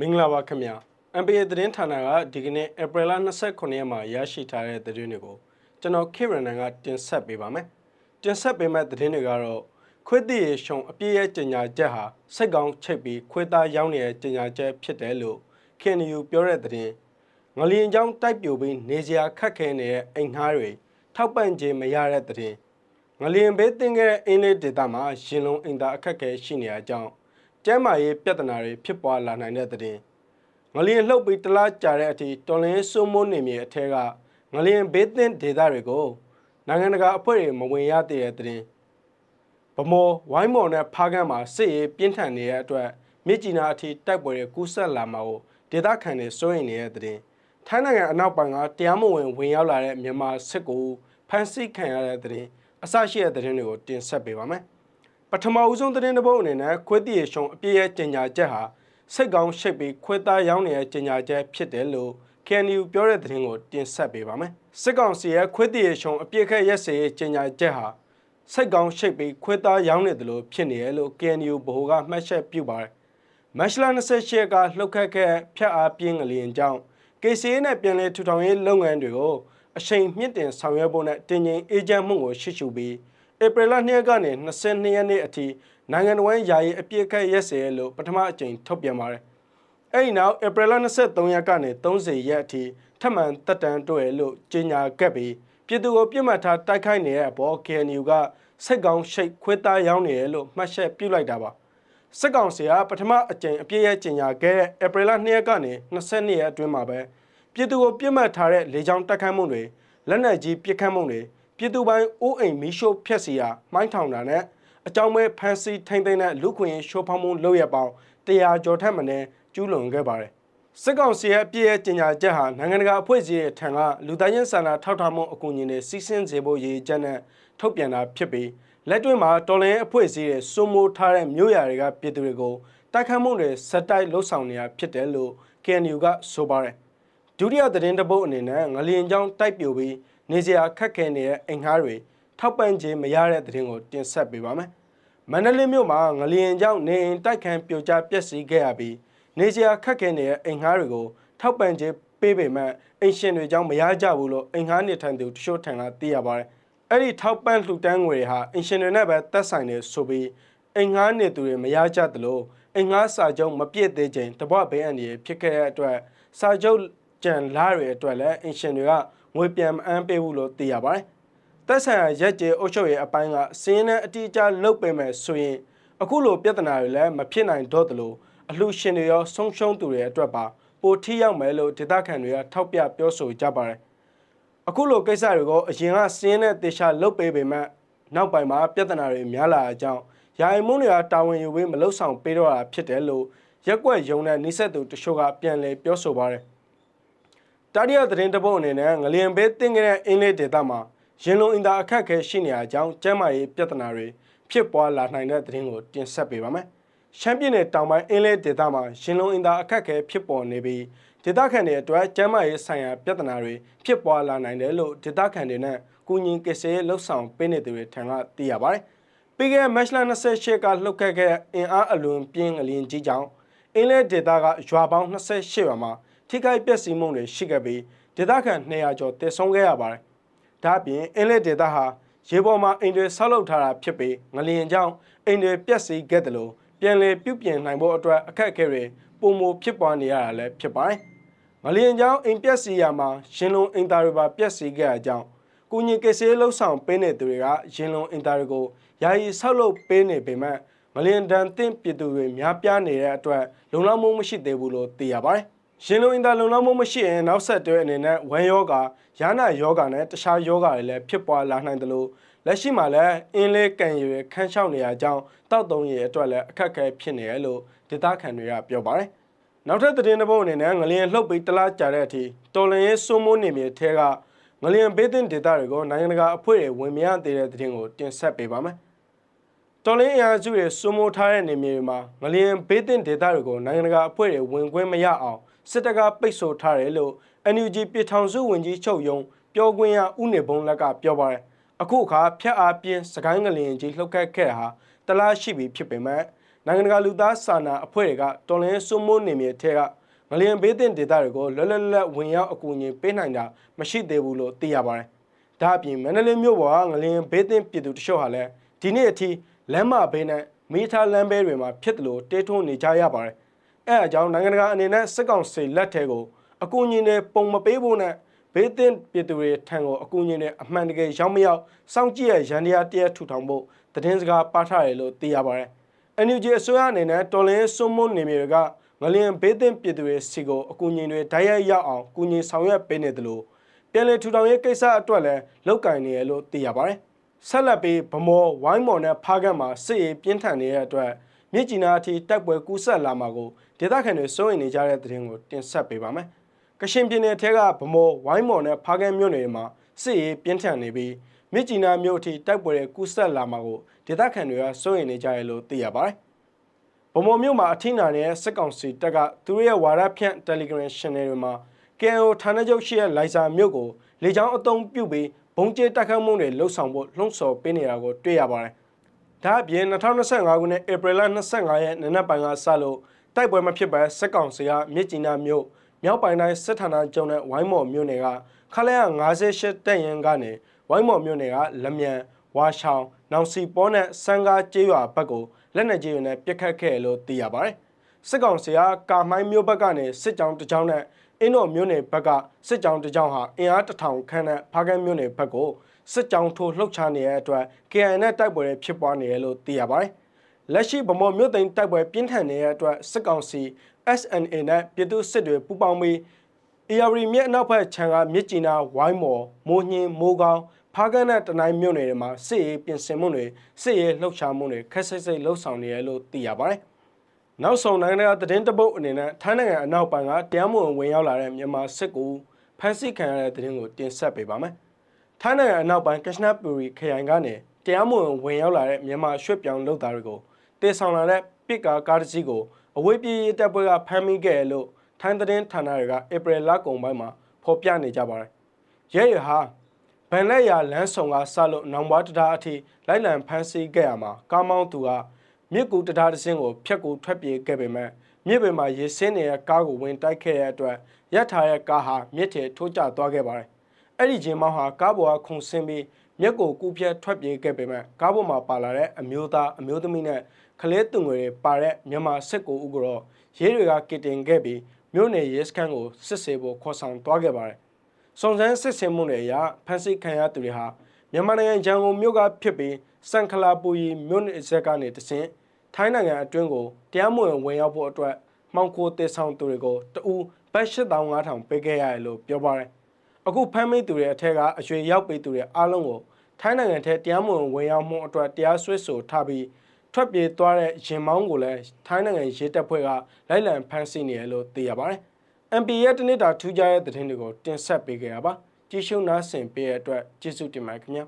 မင်္ဂလာပါခင်ဗျာ MPA သတင်းဌာနကဒီကနေ့ဧပြီလ29ရက်မှာရရှိထားတဲ့သတင်းတွေကိုကျွန်တော်ခေရန်နန်ကတင်ဆက်ပေးပါမယ်တင်ဆက်ပေးမယ့်သတင်းတွေကတော့ခွေးတည်ရရှုံအပြည့်ရဲ့ကြေညာချက်ဟာစိတ်ကောင်းချိတ်ပြီးခွေးသားရောင်းနေတဲ့ကြေညာချက်ဖြစ်တယ်လို့ KNU ပြောတဲ့သတင်းငလျင်ကြောင်းတိုက်ပြိုပြီးနေစရာခက်ခဲနေတဲ့အိမ်ငှားတွေထောက်ပံ့ခြင်းမရတဲ့သတင်းငလျင်ဘေးတင်ခဲ့တဲ့အင်းလေးဒေသမှာရင်လုံးအင်တာအခက်အခဲရှိနေတဲ့အကြောင်း ကျန်းမာရေးပြဿနာတွေဖြစ်ပွားလာနိုင်တဲ့သတင်းငလျင်လှုပ်ပြီးတလားကြာတဲ့အထိတော်လင်းစိုးမိုးနေမြေအထက်ကငလျင်ဘေးသင့်ဒေသတွေကိုနိုင်ငံတကာအဖွဲ့တွေမဝင်ရသေးတဲ့တဲ့ဗမော်ဝိုင်းမော်နဲ့ဖားကန်းမှာစစ်ရေးပြင်းထန်နေတဲ့အတွက်မြစ်ကြီးနားအထိတိုက်ပွဲတွေကူးဆက်လာမှာကိုဒေသခံတွေစိုးရိမ်နေတဲ့တဲ့ထိုင်းနိုင်ငံအနောက်ပိုင်းကတရားမဝင်ဝင်ရောက်လာတဲ့မြန်မာစစ်ကူဖမ်းဆီးခံရတဲ့တဲ့အဆရှိတဲ့တဲ့တွေကိုတင်ဆက်ပေးပါမယ် ပထမဦးဆုံးသတင်းတစ်ပုဒ်အနေနဲ့ခွေးတည်ရရှုံအပြည့်ရဲ့ကြေညာချက်ဟာစိတ်ကောင်းရှိတ်ပြီးခွေးသားရောင်းနေတဲ့ကြေညာချက်ဖြစ်တယ်လို့ KNU ပြောတဲ့သတင်းကိုတင်ဆက်ပေးပါမယ်စစ်ကောင်စီရဲ့ခွေးတည်ရရှုံအပြည့်ခက်ရက်စရဲ့ကြေညာချက်ဟာစိတ်ကောင်းရှိတ်ပြီးခွေးသားရောင်းနေတယ်လို့ဖြစ်နေတယ်လို့ KNU ဗဟိုကမှတ်ချက်ပြုပါတယ်မက်ရှလာ28ကလှုပ်ခတ်ခဲ့ဖြတ်အားပြင်းငလျင်ကြောင့် KCA နဲ့ပြန်လည်ထူထောင်ရေးလုပ်ငန်းတွေကိုအချိန်မြင့်တင်ဆောင်ရွက်ဖို့နဲ့တင်ငင်အေဂျင့်မှုကိုရှေ့ရှုပြီး ဧပြီလ2ရက်ကနေ22ရက်နေ့အထိနိုင်ငံတော်ဝန်ယာယီအပြည့်အခက်ရက်စဲလို့ပထမအကြိမ်ထုတ်ပြန်ပါတယ်။အဲဒီနောက်ဧပြီလ23ရက်ကနေ30ရက်အထိထပ်မံတက်တန်းတွေ့လို့ကြေညာခဲ့ပြီးပြည်သူကိုပြစ်မှတ်ထားတိုက်ခိုက်နေတဲ့အပေါ် KNU ကစိတ်ကောင်းရှိတ်ခွေးသားရောင်းနေတယ်လို့မှတ်ချက်ပြုလိုက်တာပါ။စစ်ကောင်စီကပထမအကြိမ်အပြည့်ရဲ့ကြေညာခဲ့တဲ့ဧပြီလ2ရက်ကနေ22ရက်အတွင်းမှာပဲပြည်သူကိုပြစ်မှတ်ထားတဲ့လေကြောင်းတိုက်ခိုက်မှုတွေလက်နက်ကြီးပစ်ခတ်မှုတွေ ပြည်သူပိုင်းအိုးအိမ်မီးရှို့ဖျက်ဆီးရာမိုင်းထောင်တာနဲ့အကြောင်းမဲ့ဖမ်းဆီးထိမ့်သိမ်းတဲ့လူခွင့်ရေးရှိုးဖောက်မှုလုပ်ရပေါင်းတရားကျော်ထက်မနည်းကျူးလွန်ခဲ့ပါတယ်စစ်ကောင်စီရဲ့အပြည့်ရဲ့ကြေညာချက်ဟာနိုင်ငံတကာအဖွဲ့အစည်းရဲ့ထံကလူသားချင်းစာနာထောက်ထားမှုအကူအညီတွေစီးဆင်းစေဖို့ရည်ချက်နဲ့ထုတ်ပြန်တာဖြစ်ပြီးလက်တွေ့မှာတော်လိုင်းအဖွဲ့အစည်းရဲ့စိုးမိုးထားတဲ့မြို့ရတွေကပြည်သူတွေကိုတိုက်ခတ်မှုတွေစက်တိုက်လှုပ်ဆောင်နေတာဖြစ်တယ်လို့ KNU ကဆိုပါတယ်ဒုတိယသတင်းတစ်ပုဒ်အနေနဲ့ငလျင်ကြောင်းတိုက်ပြိုပြီး နေစရာခက်ခဲနေတဲ့အိမ်ငှားတွေထောက်ပံ့ခြင်းမရတဲ့သတင်းကိုတင်ဆက်ပေးပါမယ်။မန္တလေးမြို့မှာငလျင်ကြောင်းနေအိမ်တိုက်ခန်းပြိုကျပျက်စီးခဲ့ရပြီးနေစရာခက်ခဲနေတဲ့အိမ်ငှားတွေကိုထောက်ပံ့ခြင်းပေးပေမဲ့အိမ်ရှင်တွေကြောင့်မရကြဘူးလို့အိမ်ငှားနေထိုင်သူတချို့ထံကသိရပါတယ်။အဲ့ဒီထောက်ပံ့လှူဒန်းငွေတွေဟာအိမ်ရှင်တွေနဲ့ပဲသက်ဆိုင်နေဆိုပြီးအိမ်ငှားနေသူတွေမရကြသလိုအိမ်ငှားစာချုပ်မပြည့်သေးချိန်တပွဘေးအန္တရာယ်ဖြစ်ခဲ့တဲ့အတွက်စာချုပ် ကြံလာတွေအတွက်လည်းအင်ရှင်တွေကငွေပြန်မအမ်းပေးဘူးလို့သိရပါတယ်။သက်ဆိုင်ရာရက်ကျေအုပ်ချုပ်ရေးအပိုင်းကစင်းနဲ့အတိအကျလုပ်ပေးမယ်ဆိုရင်အခုလိုပြဿနာတွေလည်းမဖြစ်နိုင်တော့သလိုအလှရှင်တွေရောဆုံးရှုံးသူတွေအတွက်ပါပိုထိရောက်မယ်လို့ဒေသခံတွေကထောက်ပြပြောဆိုကြပါတယ်။အခုလိုကိစ္စတွေကိုအရင်ကစင်းနဲ့တေချာလုပ်ပေးပေမဲ့နောက်ပိုင်းမှာပြဿနာတွေများလာတဲ့အကြောင်းယာယီမုန်းတွေကတာဝန်ယူပြီးမလှုပ်ဆောင်ပေးတော့တာဖြစ်တယ်လို့ရက်ကွက်ယုံတဲ့နှိဆက်သူတချို့ကပြန်လည်ပြောဆိုပါတယ်။ တာရီယသတင်းတစ်ပုဒ်အနေနဲ့ငလျင်ဘေးတင်ခဲ့တဲ့အင်းလေးဒေသမှာရင်လုံးအင်တာအခက်အခဲရှိနေတဲ့အကြောင်းကျန်းမာရေးပြဿနာတွေဖြစ်ပွားလာနိုင်တဲ့သတင်းကိုတင်ဆက်ပေးပါမယ်။ရှမ်းပြည်နယ်တောင်ပိုင်းအင်းလေးဒေသမှာရင်လုံးအင်တာအခက်အခဲဖြစ်ပေါ်နေပြီးဒေသခံတွေအတွက်ကျန်းမာရေးဆိုင်ရာပြဿနာတွေဖြစ်ပွားလာနိုင်တယ်လို့ဒေသခံတွေနဲ့ကုညီကစေးလှုပ်ဆောင်ပေးနေသူတွေထံကသိရပါတယ်။ပြီးခဲ့တဲ့မတ်လ28ကလှုပ်ခတ်ခဲ့တဲ့အင်အားအလွန်ပြင်းငလျင်ကြီးကြောင့်အင်းလေးဒေသကရွာပေါင်း28ရွာမှာ ထိခိုက်ပျက်စီးမှုတွေရှိခဲ့ပြီးဒေသခံ200ကျော်တည်ဆုံးခဲ့ရပါတယ်။ဒါ့အပြင်အင်းလက်ဒေသဟာရေပေါ်မှာအိမ်တွေဆောက်လုပ်ထားတာဖြစ်ပြီးငလျင်ကြောင့်အိမ်တွေပျက်စီးခဲ့တယ်လို့ပြန်လည်ပြုပြင်နိုင်ဖို့အတွက်အခက်အခဲတွေပုံမဖြစ်ပွားနေရတာလည်းဖြစ်ပါတယ်။ငလျင်ကြောင့်အိမ်ပျက်စီးရမှာရင်လုံးအိမ်သားတွေပါပျက်စီးခဲ့တဲ့အကြောင်းကုညီကစေးလှုပ်ဆောင်ပေးနေသူတွေကရင်လုံးအိမ်သားတွေကိုယာယီဆောက်လုပ်ပေးနေပေမဲ့ငလျင်တန်တင့်ပြည်သူတွေများပြားနေတဲ့အတွက်လုံလောက်မှုမရှိသေးဘူးလို့သိရပါတယ်။ ရှင်လုံးအင်တာလုံလောက်မှုမရှိရင်နောက်ဆက်တွဲအနေနဲ့ဝမ်းယောဂါ၊ယာနာယောဂါနဲ့တခြားယောဂါတွေလည်းဖြစ်ပွားလာနိုင်တယ်လို့လက်ရှိမှာလည်းအင်းလေးကန်ရည်ခန်းချောက်နေရကြောင်းတောက်တုံးရည်အတွက်လည်းအခက်အခဲဖြစ်နေရလို့ဒေသခံတွေကပြောပါတယ်။နောက်ထပ်သတင်းတစ်ပုဒ်အနေနဲ့ငလျင်လှုပ်ပြီးတလားကြာတဲ့အထိတော်လန်ရေးစိုးမိုးနေမြေထဲကငလျင်ဘေးသင့်ဒေသတွေကိုနိုင်ငံတကာအဖွဲ့တွေဝင်မြရသေးတဲ့သတင်းကိုတင်ဆက်ပေးပါမယ်။တော်လင်းအရာစုတွေစိုးမိုးထားတဲ့နေမြေတွေမှာငလျင်ဘေးသင့်ဒေသတွေကိုနိုင်ငံတကာအဖွဲ့တွေဝင်ခွင့်မရအောင် စစ်တပ်ကပိတ်ဆို့ထားတယ်လို့ NUG ပြည်ထောင်စုဝန်ကြီးချုပ်ယုံပြောခွင့်ရဦးနေဘုံလက်ကပြောပါတယ်အခုအခါဖျက်အားပြင်းစကိုင်းငလျင်ကြီးလှုပ်ခတ်ခဲ့တာဟာတလားရှိပြီဖြစ်ပေမဲ့နိုင်ငံတကာလူသားစာနာအဖွဲ့တွေကတော်လင်းစွမိုးနေမြေထဲကငလျင်ဘေးသင့်ဒေသတွေကိုလွတ်လပ်လပ်ဝင်ရောက်အကူအညီပေးနိုင်တာမရှိသေးဘူးလို့သိရပါတယ်။ဒါအပြင်မန္တလေးမြို့ပေါ်ကငလျင်ဘေးသင့်ပြည်သူတချို့ဟာလည်းဒီနေ့အထိလမ်းမဘေးနဲ့မီတာလမ်းဘေးတွေမှာဖြစ်တယ်လို့တေးထွန်းနေကြရပါတယ်။ အဲအကြောင်းနိုင်ငံတကာအနေနဲ့စစ်ကောင်စီလက်ထဲကိုအကူအညီတွေပုံမပေးဖို့နဲ့ဘေးသင့်ပြည်သူတွေထံကိုအကူအညီတွေအမှန်တကယ်ရောက်မရောက်စောင့်ကြည့်ရရန်တရားတရားထူထောင်ဖို့သတင်းစကားပါထားတယ်လို့သိရပါတယ်။ NUG အစိုးရအနေနဲ့တော်လင်းစွမွန်းနေမြေတွေကငလျင်ဘေးသင့်ပြည်သူတွေစီကိုအကူအညီတွေတိုက်ရိုက်ရောက်အောင်ကူညီဆောင်ရွက်ပေးနေတယ်လို့ပြည်내ထူထောင်ရေးကိစ္စအတွက်လည်းလောက်ကင်နေရလို့သိရပါတယ်။ဆက်လက်ပြီးဗမော်ဝိုင်းမော်နဲ့ဖားကန့်မှာစစ်ရေးပြင်းထန်နေတဲ့အတွက် မြစ်ကြီးနားအထိတိုက်ပွဲကူးဆက်လာမှာကိုဒေသခံတွေစိုးရိမ်နေကြတဲ့သတင်းကိုတင်ဆက်ပေးပါမယ်။ကရှင်ပြည်နယ်ထဲကဗမော်ဝိုင်းမော်နဲ့ဖားကန့်မြို့နယ်တွေမှာစစ်ရေးပြင်းထန်နေပြီးမြစ်ကြီးနားမြို့အထိတိုက်ပွဲတွေကူးဆက်လာမှာကိုဒေသခံတွေကစိုးရိမ်နေကြရလို့သိရပါတယ်။ဗမော်မြို့မှာအထင်နာနေတဲ့စစ်ကောင်စီတပ်ကသူတို့ရဲ့ဝါဒဖြန့် Telegram Channel တွေမှာ KNO ဌာနချုပ်ရှိတဲ့လိုင်ဇာမြို့ကိုလေကြောင်းအုံပြုတ်ပြီးဘုံကျဲတိုက်ခတ်မှုတွေလှုပ်ဆောင်ဖို့လှုံ့ဆော်ပေးနေတာကိုတွေ့ရပါတယ်။ ဒါအပြင်2025ခုနှစ်ဧပြီလ25ရက်နေ့နက်ပိုင်းကစလို့တိုက်ပွဲမဖြစ်ပဲစစ်ကောင်စီကမြစ်ကြီးနားမြို့မြောက်ပိုင်းတိုင်းစစ်ဌာနချုပ်နဲ့ဝိုင်းမော်မြို့နယ်ကခလဲ58တပ်ရင်ကနေဝိုင်းမော်မြို့နယ်ကလမြန်ဝါရှောင်းနောင်စီပေါ်နဲ့စံကားကျေးရွာဘက်ကိုလက်နက်ကြီးတွေနဲ့ပစ်ခတ်ခဲ့လို့သိရပါတယ်။စစ်ကောင်စီကကာမိုင်းမြို့ဘက်ကနေစစ်ကြောင်းတစ်ကြောင်းနဲ့အင်းတော်မြို့နယ်ဘက်ကစစ်ကြောင်းတစ်ကြောင်းဟာအင်အားတစ်ထောင်ခန့်နဲ့ဖားကန်းမြို့နယ်ဘက်ကို စစ်ကြောင်းထိုးလှုပ်ရှားနေတဲ့အတွက် KN နဲ့တိုက်ပွဲတွေဖြစ်ပွားနေရလို့သိရပါတယ်။လက်ရှိဗမော်မြို့သိမ်းတိုက်ပွဲပြင်းထန်နေတဲ့အတွက်စစ်ကောင်စီ SNA နဲ့ပြည်သူစစ်တွေပူးပေါင်းပြီး ARI မြစ်အနောက်ဘက်ခြမ်းကမြစ်ကြီးနားဝိုင်းမော်မိုးညင်းမိုးကောင်းဖားကန်းနဲ့တနိုင်းမြို့နယ်တွေမှာစစ်ရေးပြင်ဆင်မှုတွေစစ်ရေးလှုပ်ရှားမှုတွေခက်ဆိတ်ဆိတ်လှုပ်ဆောင်နေရလို့သိရပါတယ်။နောက်ဆုံးနိုင်ငံတကာသတင်းတပုတ်အနေနဲ့ထိုင်းနိုင်ငံအနောက်ပိုင်းကတရားမဝင်ဝင်ရောက်လာတဲ့မြန်မာစစ်ကူဖမ်းဆီးခံရတဲ့သတင်းကိုတင်ဆက်ပေးပါမယ်။ ထိုင်းနိုင်ငံအနောက်ပိုင်းကရှနာပူရီခရိုင်ကနေတရားမဝင်ဝင်ရောက်လာတဲ့မြန်မာရွှေ့ပြောင်းလုပ်သားတွေကိုတေဆောင်လာတဲ့ပစ်ကာကားတစ်စီးကိုအဝေးပြေးရေးတပ်ဖွဲ့ကဖမ်းမိခဲ့တယ်လို့ထိုင်းသတင်းဌာနတွေကဧပြီလကုန်ပိုင်းမှာဖော်ပြနေကြပါတယ်။ရဲရဟာဗန်လက်ရလမ်းဆောင်ကစလို့နောင်ဘွားတံတားအထိလိုက်လံဖမ်းဆီးခဲ့ရမှာကားမောင်းသူကမြစ်ကူတံတားတစ်စင်းကိုဖျက်ကူထွက်ပြေးခဲ့ပေမဲ့မြစ်ပင်မှာရေဆင်းနေတဲ့ကားကိုဝင်တိုက်ခဲ့တဲ့အတွက်ရပ်ထားတဲ့ကားဟာမြစ်ထဲထိုးကျသွားခဲ့ပါတယ်။ အဲ့ဒီချင်းမောင်းဟာကားပေါ်ကခုန်ဆင်းပြီးမြက်ကိုကူးပြတ်ထွက်ပြေးခဲ့ပေမဲ့ကားပေါ်မှာပါလာတဲ့အမျိုးသားအမျိုးသမီးနဲ့ကလေးသူငယ်တွေပါတဲ့မြန်မာစစ်ကူဦးကတော့ရဲတွေကကစ်တင်ခဲ့ပြီးမြို့နယ်ရဲစခန်းကိုစစ်ဆေးဖို့ခေါ်ဆောင်သွားခဲ့ပါတယ်။စုံစမ်းစစ်ဆေးမှုတွေအရဖမ်းဆီးခံရသူတွေဟာမြန်မာနိုင်ငံရန်ကုန်မြို့ကဖြစ်ပြီးစံခလာပူရီမြို့နယ်ဇက်ကနေတဆင့်ထိုင်းနိုင်ငံအတွင်းကိုတရားမဝင်ဝင်ရောက်ဖို့အတွက်မှောင်ခိုတေဆောင်သူတွေကိုတအူဘတ်8500ပေးခဲ့ရတယ်လို့ပြောပါတယ်။ အခုဖမ်းမိသူတွေအထက်ကအရွေရောက်ပေးသူတွေအားလုံးကိုထိုင်းနိုင်ငံထဲတရားမဝင်ဝင်ရောက်မှုအတွက်တရားစွဲဆိုထားပြီးထွက်ပြေးသွားတဲ့ရင်မောင်းကိုလည်းထိုင်းနိုင်ငံရဲတပ်ဖွဲ့ကလိုက်လံဖမ်းဆီးနေတယ်လို့သိရပါတယ်။ MP ရဲ့တနစ်တာထူးခြားတဲ့သတင်းတွေကိုတင်ဆက်ပေးခဲ့ရပါကြည့်ရှုနားဆင်ပေးတဲ့အတွက်ကျေးဇူးတင်ပါတယ်ခင်ဗျာ